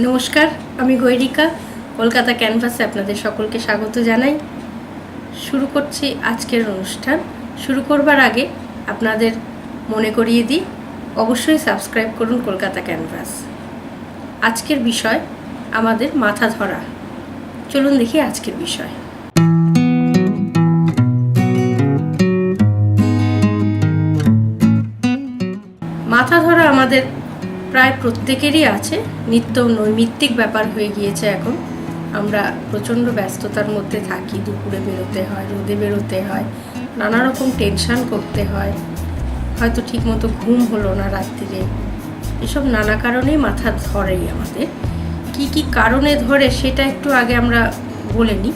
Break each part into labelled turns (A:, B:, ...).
A: নমস্কার, আমি গৈরিকা, কলকাতা ক্যানভাসে আপনাদের সকলকে স্বাগত জানাই। শুরু করছি আজকের অনুষ্ঠান। শুরু করবার আগে আপনাদের মনে করিয়ে দিই, অবশ্যই সাবস্ক্রাইব করুন কলকাতা ক্যানভাস। আজকের বিষয়, আমাদের মাথা ধরা। চলুন দেখি আজকের বিষয়। মাথা ধরা আমাদের প্রায় প্রত্যেকেরই আছে। নিত্য নৈমিত্তিক ব্যাপার হয়ে গিয়েছে এখন। আমরা প্রচণ্ড ব্যস্ততার মধ্যে থাকি। দুপুরে বেরোতে হয়, রোদে বেরোতে হয়। নানা রকম টেনশান করতে হয়। হয়তো ঠিকমতো ঘুম হলো না রাত্রিরে। এসব নানা কারণেই মাথা ধরেই আমাদের। কি কি কারণে ধরে সেটা একটু আগে আমরা বলে নিই।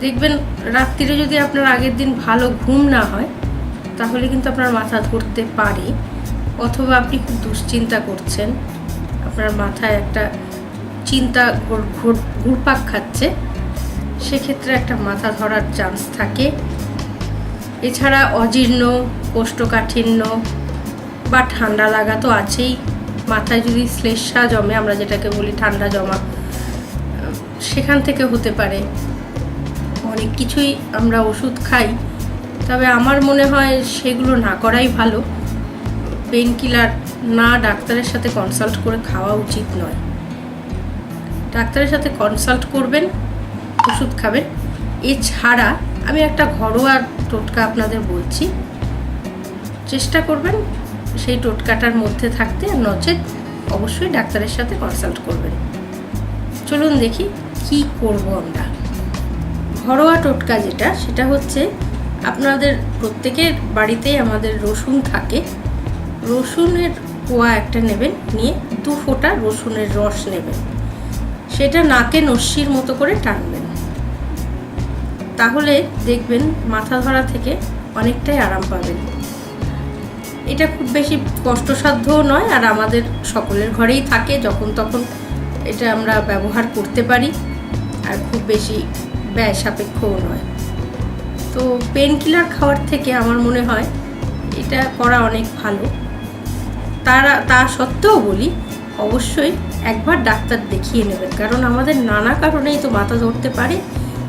A: দেখবেন রাত্রিরে যদি আপনার আগের দিন ভালো ঘুম না হয়, তাহলে কিন্তু আপনার মাথা ধরতে পারে। অথবা আপনি খুব দুশ্চিন্তা করছেন, আপনার মাথায় একটা চিন্তা ঘোর- ঘোর- ঘুরপাক খাচ্ছে, সেক্ষেত্রে একটা মাথা ধরার চান্স থাকে। এছাড়া অজীর্ণ, কোষ্ঠকাঠিন্য বা ঠান্ডা লাগা তো আছেই। মাথায় যদি শ্লেষা জমে, আমরা যেটাকে বলি ঠান্ডা জমা, সেখান থেকে হতে পারে। অনেক কিছুই আমরা ওষুধ খাই, তবে আমার মনে হয় সেগুলো না করাই ভালো। পেন কিলার না ডাক্তারের সাথে কনসাল্ট করে খাওয়া উচিত নয়। ডাক্তারের সাথে কনসাল্ট করবেন, ওষুধ খাবেন। এছাড়া আমি একটা ঘরোয়া টোটকা আপনাদের বলছি। চেষ্টা করবেন সেই টোটকাটার মধ্যে থাকতে নচেত অবশ্যই ডাক্তারের সাথে কনসাল্ট করবেন। চলুন দেখি কি করব আমরা। ঘরোয়া টোটকা যেটা, সেটা হচ্ছে আপনাদের প্রত্যেকের বাড়িতেই আমাদের রসুন থাকে। রসুনের কোয়া একটা নেবেন, নিয়ে দু ফোঁটা রসুনের রস নেবেন। সেটা নাকে নস্যির মতো করে টানবেন। তাহলে দেখবেন মাথা ধরা থেকে অনেকটাই আরাম পাবেন। এটা খুব বেশি কষ্টসাধ্যও নয়, আর আমাদের সকলের ঘরেই থাকে, যখন তখন এটা আমরা ব্যবহার করতে পারি, আর খুব বেশি ব্যয় সাপেক্ষও নয়। তো পেন কিলার খাওয়ার থেকে আমার মনে হয় এটা করা অনেক ভালো। তারা, তা সত্ত্বেও বলি, অবশ্যই একবার ডাক্তার দেখিয়ে নেবেন। কারণ আমাদের নানা কারণেই তো মাথা ধরতে পারে,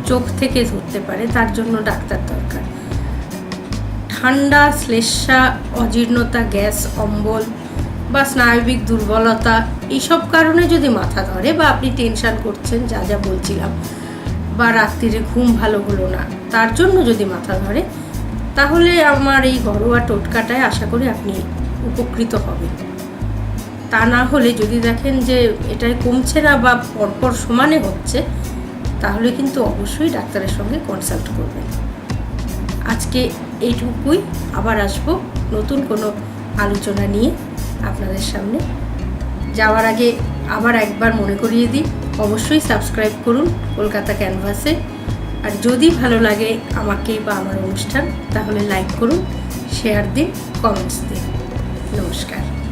A: চোখ থেকে ধরতে পারে, তার জন্য ডাক্তার দরকার। ঠান্ডা, শ্লেষা, অজীর্ণতা, গ্যাস, অম্বল বা স্নায়বিক দুর্বলতা, এইসব কারণে যদি মাথা ধরে বা আপনি টেনশান করছেন, যা যা বলছিলাম, বা রাত্রিরে ঘুম ভালো হলো না, তার জন্য যদি মাথা ধরে, তাহলে আমার এই ঘরোয়া টোটকাটায় আশা করি আপনি উপকৃত হবে। তা না হলে যদি দেখেন যে এটাই কমছে না বা পরপর সমানে হচ্ছে, তাহলে কিন্তু অবশ্যই ডাক্তারের সঙ্গে কনসাল্ট করবেন। আজকে এইটুকুই। আবার আসব নতুন কোনো আলোচনা নিয়ে আপনাদের সামনে। যাওয়ার আগে আবার একবার মনে করিয়ে দিই, অবশ্যই সাবস্ক্রাইব করুন কলকাতা ক্যানভাসে আর যদি ভালো লাগে আমাকে বা আমার অনুষ্ঠান, তাহলে লাইক করুন শেয়ার দিন কমেন্টস দিন। নমস্কার।